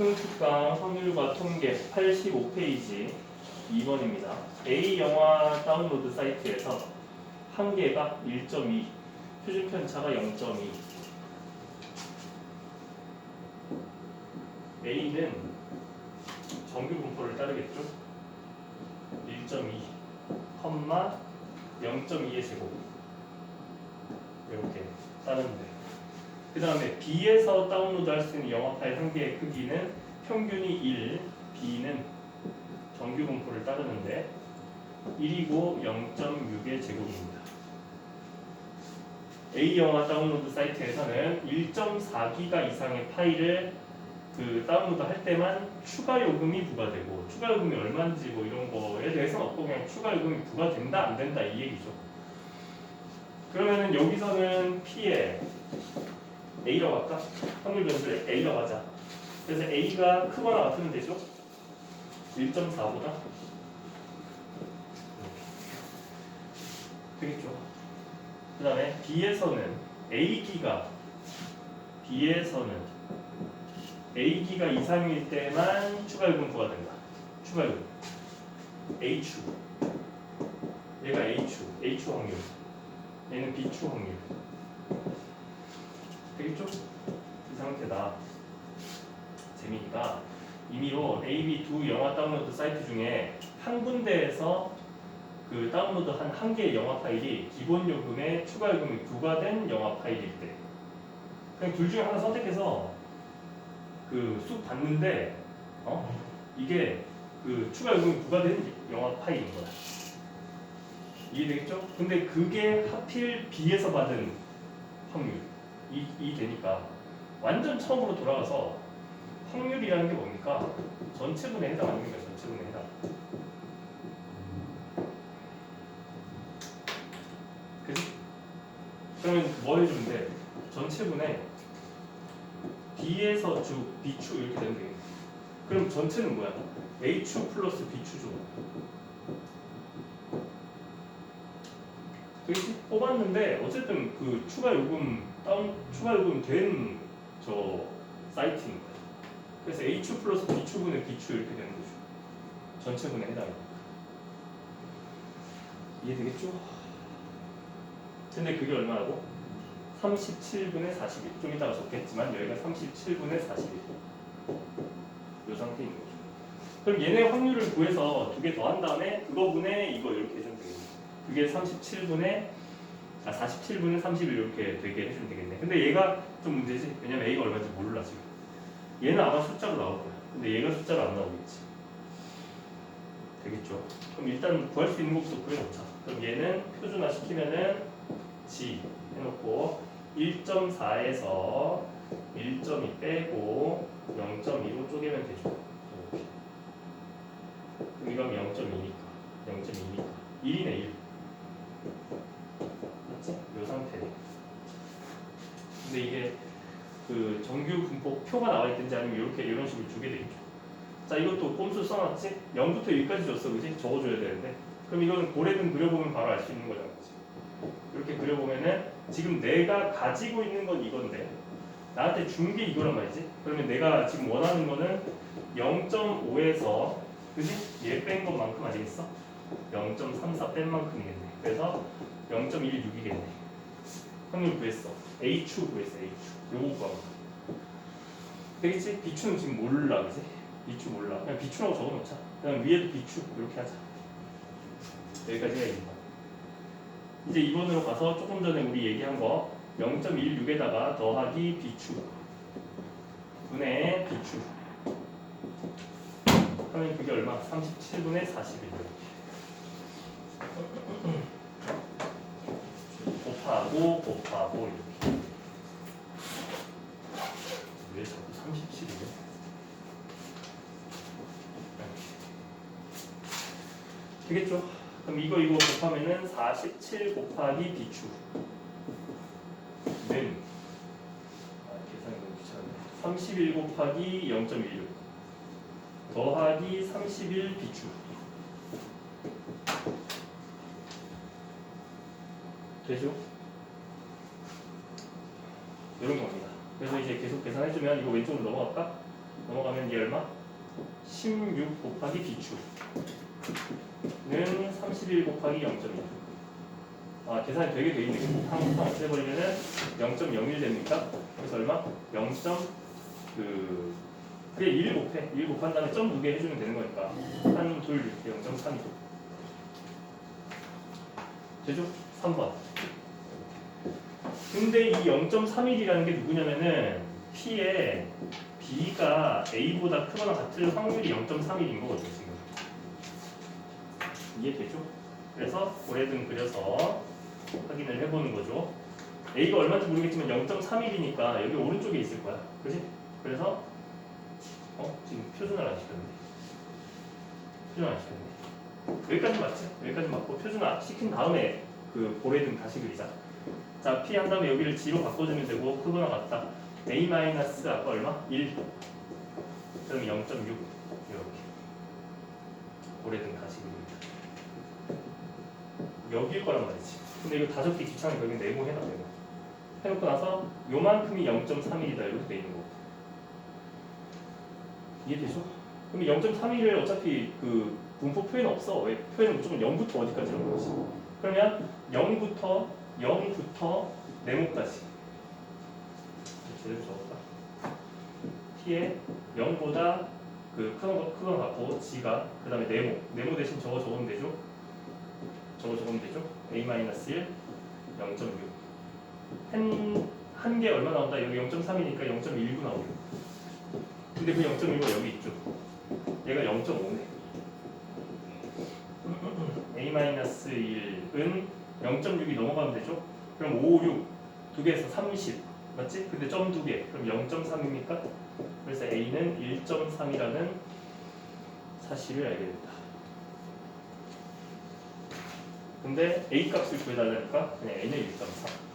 수능특강 확률과 통계 85페이지 2번입니다. A 영화 다운로드 사이트에서 한 개가 1.2, 표준 편차가 0.2. A는 정규 분포를 따르겠죠? 1.2, 0.2의 제곱 이렇게 따르는데 그 다음에 B에서 다운로드 할 수 있는 영화 파일 한 개의 크기는 평균이 1, B는 정규 분포를 따르는데 1이고 0.6의 제곱입니다. A 영화 다운로드 사이트에서는 1.4기가 이상의 파일을 그 다운로드 할 때만 추가 요금이 부과되고 추가 요금이 얼마인지 뭐 이런 거에 대해서는 없고 그냥 추가 요금이 부과된다 안 된다 이 얘기죠. 그러면은 여기서는 P에 A라고 할까? 확률 변수를 A라고 하자. 그래서 A가 크거나 같으면 되죠? 1.4보다 되겠죠. 그 다음에 B에서는 A기가 B에서는 A기가 이상일 때만 추가 요금 부과된다. 추가 요금 H추 얘가 H추 H추 확률 얘는 B추 확률 되겠죠? 이 상태다. 재미니까 임의로 A, B 두 영화 다운로드 사이트 중에 한 군데에서 그 다운로드 한 한 개의 영화 파일이 기본 요금에 추가 요금이 부과된 영화 파일일 때 그냥 둘 중에 하나 선택해서 그 쑥 봤는데 어 이게 그 추가 요금이 부과된 영화 파일인 거야. 이해되겠죠? 근데 그게 하필 B에서 받은 확률 이, 이 되니까 완전 처음으로 돌아가서 확률이라는 게 뭡니까? 전체분에 해당 아닙니까? 전체분에 해당. 그지? 그러면 뭐 해주면 돼? 전체분에 B에서 주, B축 이렇게 되면 되겠네. 그럼 전체는 뭐야? A축 플러스 B축이죠. 되겠지? 뽑았는데 어쨌든 그 추가 요금 다운 추가 요금 된 저 사이트인 거야. 그래서 A축 플러스 B축분의 B축 이렇게 되는 거죠. 전체분에 해당이. 이해되겠죠? 근데 그게 얼마라고? 37분의 41. 좀 이따가 적겠지만 여기가 37분의 41. 이 상태인 거죠. 그럼 얘네 확률을 구해서 두 개 더 한 다음에 그거분에 이거 이렇게 해주면 되겠네. 그게 37분의 아 47분의 31 이렇게 되게 해주면 되겠네. 근데 얘가 좀 문제지. 왜냐면 A가 얼마인지 몰라 지금. 얘는 아마 숫자로 나올 거야. 근데 얘가 숫자로 안 나오겠지. 되겠죠. 그럼 일단 구할 수 있는 것부터 구해놓자. 그럼 얘는 표준화 시키면은 G 해놓고 1.4에서 1.2 빼고 0.2로 쪼개면 되죠. 그럼 이건 0.2니까 0.2니까 1이네 1. 맞지? 이 상태. 근데 이게 그 정규 분포 표가 나와 있든지 아니면 이렇게 이런 식으로 주게 돼 있죠. 자 이것도 꼼수 써놨지? 0부터 1까지 줬어, 그지? 적어줘야 되는데. 그럼 이거는 고래등 그려보면 바로 알 수 있는 거잖아, 그지? 이렇게 그려보면은 지금 내가 가지고 있는 건 이건데 나한테 준 게 이거란 말이지. 그러면 내가 지금 원하는 거는 0.5에서 그지? 얘 뺀 것만큼 아니겠어? 0.34 뺀 만큼이겠네. 그래서 0.16이겠네. 확률 구했어. H추 구했어. H추. 요거가. 되겠지? 비추는 지금 몰라. 그지? 비추 몰라. 그냥 비추라고 적어놓자. 그냥 위에도 비추, 이렇게 하자. 여기까지가 입니다 이제 2번으로 가서 조금 전에 우리 얘기한 거 0.16에다가 더하기 비추. 분의 비추. 하면 그게 얼마? 37분의 41 이렇게. 5 곱하고 이렇게 왜 자꾸 37이네? 되겠죠? 그럼 이거 이거 곱하면은 47 곱하기 비추. 는 아, 계산이 너무 귀찮네. 31 곱하기 0.16 더하기 31 비추. 되죠? 그래서 이제 계속 계산해주면 이거 왼쪽으로 넘어갈까? 넘어가면 얘 얼마? 16 곱하기 B축은 31 곱하기 0.1아 계산이 되게 돼 있네 항상 없애버리면은 0.01 됩니까? 그래서 얼마? 0. 그 그게 1 곱해 1 곱한 다음에 점두개 해주면 되는 거니까 한, 둘, 이렇게 0.32 되죠? 3번 근데 이 0.31이라는 게 누구냐면은 P에 B가 A보다 크거나 같을 확률이 0.31인 거거든요 지금 이해되죠? 그래서 고래등 그려서 확인을 해보는 거죠 A가 얼마인지 모르겠지만 0.31이니까 여기 오른쪽에 있을 거야 그지? 그래서 어? 지금 표준을 안 시켰는데 표준 안 시켰는데 여기까지 맞지? 여기까지 맞고 표준화 시킨 다음에 그 고래등 다시 그리자 자 P 한 다음에 여기를 G로 바꿔주면 되고 크거나 같다. A 마이너스 아까 얼마? 1 그럼 0.6 이렇게. 다시 그립니다. 여기일 거란 말이지. 근데 이거 다 적기 귀찮으니까 여기 네모 해놔 네모 해놓고 나서 요만큼이 0.31이다. 이렇게 돼 있는 거고 이해되죠? 그럼 0.31을 어차피 그 분포 표현 없어. 왜? 표현은 무조건 0부터 어디까지라는 거지? 그러면 0부터 0부터 네모까지 제대로 적을까? t에 0보다 그큰 거, 큰거 같고 g가 그 다음에 네모 네모 대신 저거 적으면 되죠? 저거 적으면 되죠? a-1 0.6 한, 한 개 얼마 나온다? 여기 0.3이니까 0.19 나오고 근데 그 0.1가 여기 있죠 얘가 0.5네 a-1은 0.6이 넘어가면 되죠? 그럼 5, 6, 두 개에서 30 맞지? 근데 점 두 개, 그럼 0.3입니까? 그래서 a는 1.3이라는 사실을 알게 된다. 근데 a 값을 구해달라니까 그냥 a는 1.3.